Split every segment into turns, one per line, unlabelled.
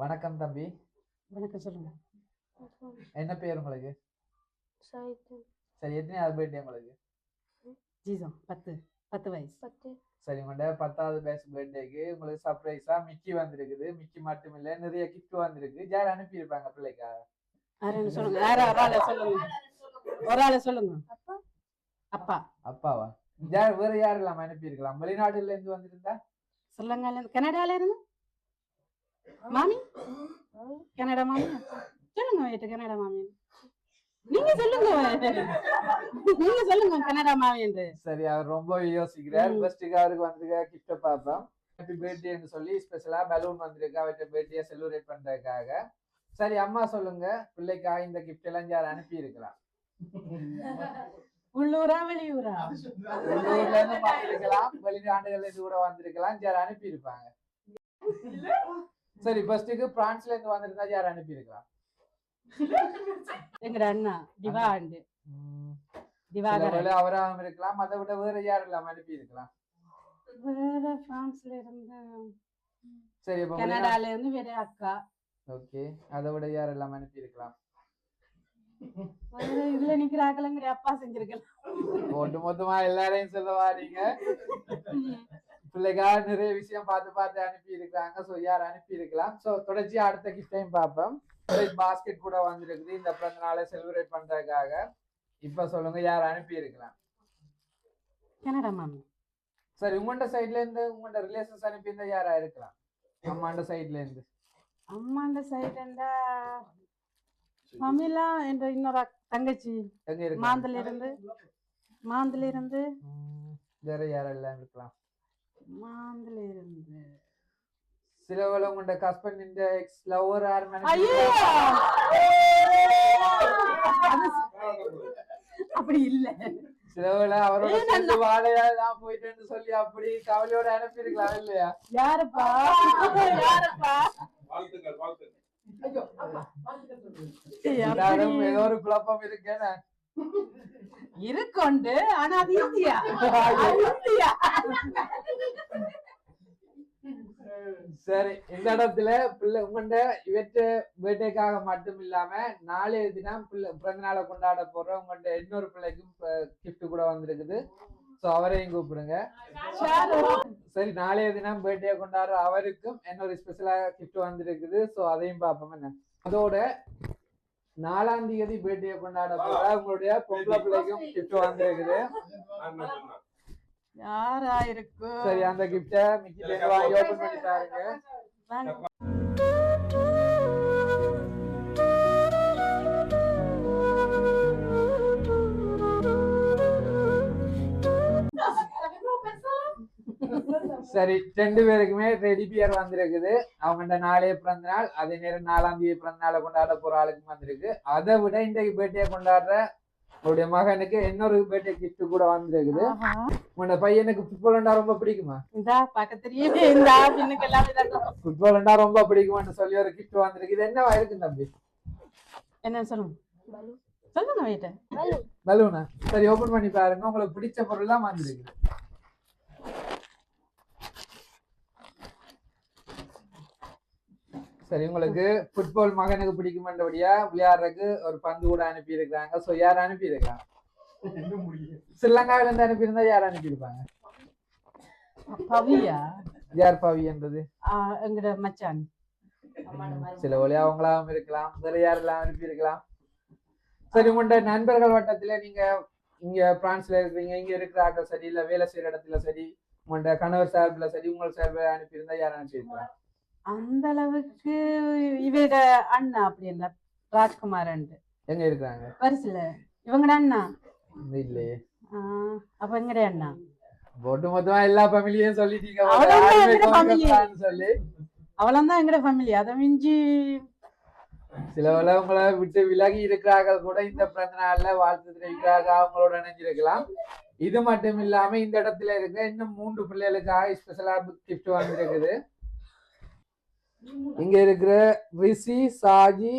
வணக்கம் தம்பி.
வணக்கம் சொல்லுங்க.
என்ன பேர் உங்களுக்கு? சரி எத்தனையாவது பர்த்டே உங்களுக்கு?
ஜீசம் பத்து பத்து வயசு.
பத்து.
சரி உங்கள்ட்ட பத்தாவது வயசு பர்த்டேக்கு உங்களுக்கு சர்ப்ரைஸா மிக்கி வந்திருக்குது. மிக்கி மட்டும் இல்ல நிறைய கிஃப்ட் வந்திருக்கு. யார் அனுப்பியிருப்பாங்க பிள்ளைக்கா?
யாருன்னு சொல்லுங்க. யாரா ஒரு ஆளை சொல்லுங்க. ஒரு ஆளை சொல்லுங்க.
அப்பா.
அப்பா.
அப்பாவா? யார் வேற யார் இல்லாம அனுப்பியிருக்கலாம்? வெளிநாடுல இருந்து வந்திருந்தா?
இருந்து கனடால இருந்து? மாமி? கனடா மாமி? சொல்லுங்க வீட்டு கனடா மாமி நீங்க சொல்லுங்க நீங்க சொல்லுங்க கனடா மாமி என்று.
சரி அவர் ரொம்ப யோசிக்கிறார். ஃபர்ஸ்ட்டுக்கு அவருக்கு வந்திருக்க கிஃப்ட பார்ப்போம். ஹாப்பி பர்த்டேன்னு சொல்லி ஸ்பெஷலா பலூன் வந்திருக்கு. அவர்கிட்ட பர்த்டே செலிப்ரேட் பண்றதுக்காக. சரி அம்மா சொல்லுங்க. பிள்ளைக்காக இந்த கிஃப்ட் எல்லாம் யார் அனுப்பி இருக்கலாம்
உள்ளூரா வெளியூரா?
உள்ளூர்ல இருந்து வந்திருக்கலாம். வெளிநாடுகள்ல இருந்து கூட வந்திருக்கலாம். யார் அனுப்பி இருப்பாங்க சரி ஃபர்ஸ்ட்டுக்கு பிரான்ஸ்ல இருந்து வந்திருந்தா யார் அனுப்பி இருக்கலாம்
எங்கட அண்ணா திவா ஆண்டு திவாகரன்
அவராகவும் இருக்கலாம் அதை விட வேற யார் இல்லாம அனுப்பி இருக்கலாம்
வேற பிரான்ஸ்ல இருந்து
சரி இப்போ
கனடால இருந்து வேற அக்கா.
ஓகே அதை விட யார் இல்லாம அனுப்பி இருக்கலாம்
இதுல நிக்கிற ஆக்கலங்கிற அப்பா செஞ்சிருக்கலாம்.
ஒட்டு மொத்தமா எல்லாரையும் சொல்ல வாரீங்க. பிள்ளைக்காக நிறைய விஷயம் பார்த்து பார்த்து அனுப்பி இருக்காங்க ஸோ யார் அனுப்பி இருக்கலாம் ஸோ தொடர்ச்சியா அடுத்த கிஃப்டையும் பார்ப்போம். பாஸ்கெட் கூட வந்திருக்குது. இந்த பிறந்த நாளை செலிப்ரேட் பண்றதுக்காக. இப்ப சொல்லுங்க யார் அனுப்பி இருக்கலாம்
கனடா மாமி.
சரி உங்கள்ட சைட்ல இருந்து உங்கள்ட ரிலேஷன்ஸ் அனுப்பி இருந்தா யாரா இருக்கலாம்? அம்மாண்ட சைட்ல இருந்து.
அம்மாண்ட சைடுண்டா மம்மிலா என்ற இன்னொரு தங்கச்சி. மாந்தல இருந்து மாந்தல இருந்து
வேற யாரெல்லாம் இருக்கலாம்?
மாந்தல இருந்து
சில வேளை உங்களோட ஹஸ்பண்ட் இந்த எக்ஸ்
ஐயோ! அது அப்படி இல்ல.
சில வேளை அவரோட வாழையா நான் போயிட்டேன்னு சொல்லி அப்படி கவலையோட அனுப்பி இருக்கலாம் இல்லையா?
யாருப்பா? யாருப்பா?
வாழ்த்துக்கள்
ஏதோ ஒரு குழப்பம் இருக்கேன்னு.
இருக்குண்டு ஆனா அது இந்தியா. இந்தியா.
சரி இந்த இடத்துல பிள்ளை உங்கள்ட இவற்ற பர்த்டேக்காக மட்டும் இல்லாம நாளைய தினம் பிள்ளை பிறந்த நாளை கொண்டாட போற உங்கள்ட்ட இன்னொரு பிள்ளைக்கும் gift கூட வந்திருக்குது. சோ அவரையும் கூப்பிடுங்க. சரி நாளைய தினம் பர்த்டே கொண்டாடுற அவருக்கும் இன்னொரு ஸ்பெஷலா gift வந்திருக்குது. சோ அதையும் பார்ப்போம் என்ன. அதோட நாலாம் தேதி பர்த்டே கொண்டாட போற. உங்களுடைய பொம்பளை பிள்ளைக்கும் gift வந்திருக்குது.
யாரா இருக்கும்
சரி அந்த கிஃப்ட மிக்கி வாங்கி ஓபன் பண்ணி பாருங்க சரி ரெண்டு பேருக்குமே ரெடி பியர் வந்திருக்குது. அவங்கள்ட்ட நாளைய பிறந்த நாள் அதே நேரம் நாலாம் தேதி பிறந்த நாளை கொண்டாட போற ஆளுக்கும் வந்திருக்கு. அதை விட இன்றைக்கு பர்த்டே கொண்டாடுற உங்களுடைய மகனுக்கு இன்னொரு பர்த்டே gift கூட வந்திருக்குது. உன்னோட பையனுக்கு ஃபுட்பால் ரொம்ப பிடிக்குமா?
இந்தா பக்கத்துலயே இந்த பின்னுக்கு எல்லாம் இதாட்டம்.
ஃபுட்பால் ரொம்ப பிடிக்குமான்னு சொல்லி ஒரு gift வந்திருக்கு. இது என்னவா இருக்கு தம்பி?
என்ன சொல்லுங்க. சொல்லுங்க
பலூனா?
சரி ஓபன் பண்ணி பாருங்க. உங்களுக்கு பிடிச்ச பொருள் தான் வந்திருக்கு சரி உங்களுக்கு ஃபுட்பால் மகனுக்கு பிடிக்குமென்றபடியா விளையாடுறதுக்கு ஒரு பந்து கூட அனுப்பி இருக்காங்க சோ யார் அனுப்பி இருக்காங்க ஸ்ரீலங்காவில இருந்து அனுப்பியிருந்தா யார் அனுப்பியிருப்பாங்க?
பவியா?
யார் பவி என்றது
எங்கட மச்சான்.
சில ஒளி அவங்களாவும் இருக்கலாம் வேற யாரெல்லாம் அனுப்பி இருக்கலாம் சரி உங்களோட நண்பர்கள் வட்டத்துல நீங்க இங்க பிரான்ஸ்ல இருக்கிறீங்க இங்க இருக்கிற ஆட்கள் சரி இல்ல வேலை செய்யற இடத்துல சரி உங்களோட கணவர் சார்பில் சரி உங்கள் சார்பில் அனுப்பியிருந்தா யார் அனுப்பியிருக்கலாம்
அந்த அளவுக்கு இவட அண்ணா அப்படி இல்ல. ராஜ்குமார்
எங்க இருக்கிறாங்க?
பரிசுல இவங்கட அண்ணா?
இல்லையே.
அப்ப எங்கட அண்ணா?
ஒட்டு மொத்தமா எல்லா ஃபேமிலியும் சொல்லிட்டீங்க
அவ்வளவுதான்
சொல்லி.
அவளந்தான் எங்கட ஃபேமிலி அதை மிஞ்சி
சில வேளை உங்களை விட்டு விலகி இருக்கிறார்கள் கூட இந்த பிறந்த நாள்ல வாழ்த்து தெரிவிக்கிறாங்க அவங்களோட இணைஞ்சிருக்கலாம். இது மட்டும் இல்லாம இந்த இடத்துல இருக்க இன்னும் மூன்று பிள்ளைகளுக்காக ஸ்பெஷலா கிஃப்ட் வந்திருக்குது இங்க இருக்கிற ரிஷி சாஜி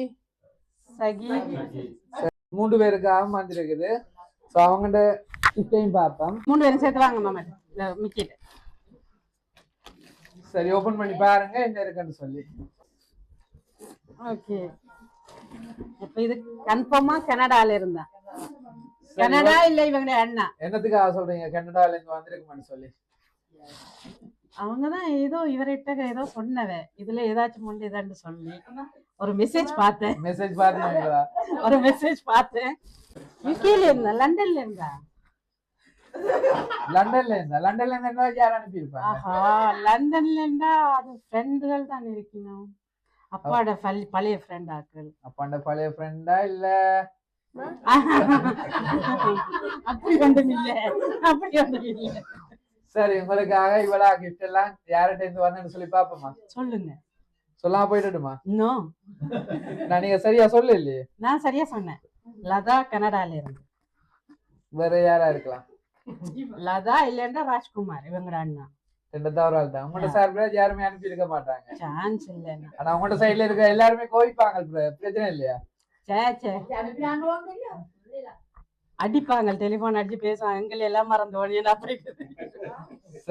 சகி.
மூன்று பேருக்காகவும் வந்திருக்குது ஸோ அவங்கள்ட்ட கிஃப்டையும் பார்ப்போம்
மூணு பேரும் சேர்த்து வாங்க மாமா. மிக்கிட்டு.
சரி ஓபன் பண்ணி பாருங்க என்ன இருக்குன்னு சொல்லி.
ஓகே. அப்ப இது கன்ஃபார்மா கனடால இருந்தா. கனடா இல்ல இவங்க அண்ணா?
என்னத்துக்காக சொல்றீங்க? கனடால இருந்து வந்திருக்குமான்னு சொல்லி.
அவங்கதான் ஏதோ இவர்கிட்ட ஏதோ சொன்னவ. இதுல ஏதாச்சும் முண்டு இதான்னு சொல்லி ஒரு மெசேஜ் பார்த்தேன்.
மெசேஜ் பாத்தீங்களா
ஒரு மெசேஜ் பார்த்தேன். யூகேல இருந்தா லண்டன்ல இருந்தா?
லண்டன்ல இருந்தா? லண்டன்ல இருந்தா யார் அனுப்பியிருப்பாங்க?
ஆஹா லண்டன்ல இருந்தா அது ஃப்ரெண்டுகள் தான் இருக்கணும். அப்பாவோட பள்ளி- பழைய ஃப்ரெண்ட் ஆக்கள்.
அப்பாண்ட பழைய ஃப்ரெண்டா இல்ல?
அப்படி ஒன்றும் இல்ல. அப்படி ஒன்றும் இல்ல.
சரி உங்களுக்காக இவ்வளா கிஃப்ட் எல்லாம் யார்கிட்ட இருந்து வந்தேன்னு சொல்லி பாப்போமா
சொல்லுங்க.
சொல்லாம போயிட்டுமா
இன்னும்
நான் நீங்க சரியா சொல்ல இல்லையே
நான் சரியா சொன்னேன். லதா கனடால இருந்து.
வேற யாரா இருக்கலாம்?
லதா இல்லைன்னா ராஜ்குமார் இவங்கட அண்ணா.
ரெண்டு தவறு ஆள் தான் உங்களோட சார்பில் யாருமே அனுப்பி இருக்க மாட்டாங்க.
சான்ஸ் இல்லைன்னா.
ஆனா உங்களோட சைடுல இருக்க எல்லாருமே கோவிப்பாங்க பிர- பிரச்சனை இல்லையா?
சே சே. அடிப்பாங்க டெலிபோன் அடிச்சு பேசுவாங்க. எங்களை எல்லாம் மறந்து ஓடியா அப்படி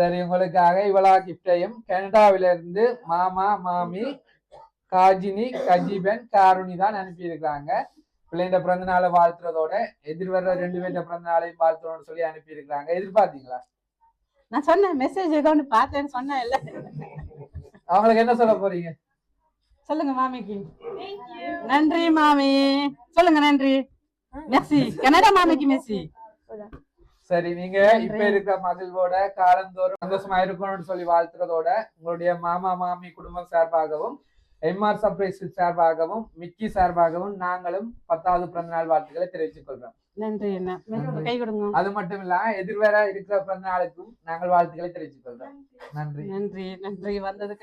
சரி உங்களுக்காக இவ்வளா கிஃப்டையும் கனடாவில இருந்து மாமா மாமி காஜினி கஜிபன் காருணி தான் அனுப்பி இருக்காங்க பிள்ளைங்க பிறந்த நாளை வாழ்த்துறதோட எதிர்வர ரெண்டு பேர்ட்ட பிறந்த நாளையும் வாழ்த்துறோம்னு சொல்லி அனுப்பி இருக்காங்க எதிர்பார்த்தீங்களா?
நான் சொன்னேன் மெசேஜ் ஏதோ ஒன்று பார்த்தேன்னு சொன்னேன் இல்ல.
அவங்களுக்கு என்ன சொல்ல போறீங்க?
சொல்லுங்க மாமிக்கு. நன்றி மாமி. சொல்லுங்க நன்றி. மெர்சி கனடா மாமிக்கு மெர்சி
சரி நீங்க இப்ப இருக்கிற மகிழ்வோட காலந்தோறும் சந்தோஷமா இருக்கணும்னு சொல்லி வாழ்த்துறதோட உங்களுடைய மாமா மாமி குடும்பம் சார்பாகவும் எம்ஆர் சர்ப்ரைஸ் சார்பாகவும் மிக்கி சார்பாகவும் நாங்களும் பத்தாவது பிறந்த நாள் வாழ்த்துக்களை தெரிவித்துக் கொள்றோம்.
நன்றி என்ன
அது மட்டும் இல்லாம எதிர்வர இருக்கிற பிறந்த நாளுக்கும் நாங்கள் வாழ்த்துக்களை தெரிவித்துக் கொள்றோம். நன்றி.
நன்றி நன்றி. வந்ததுக்கு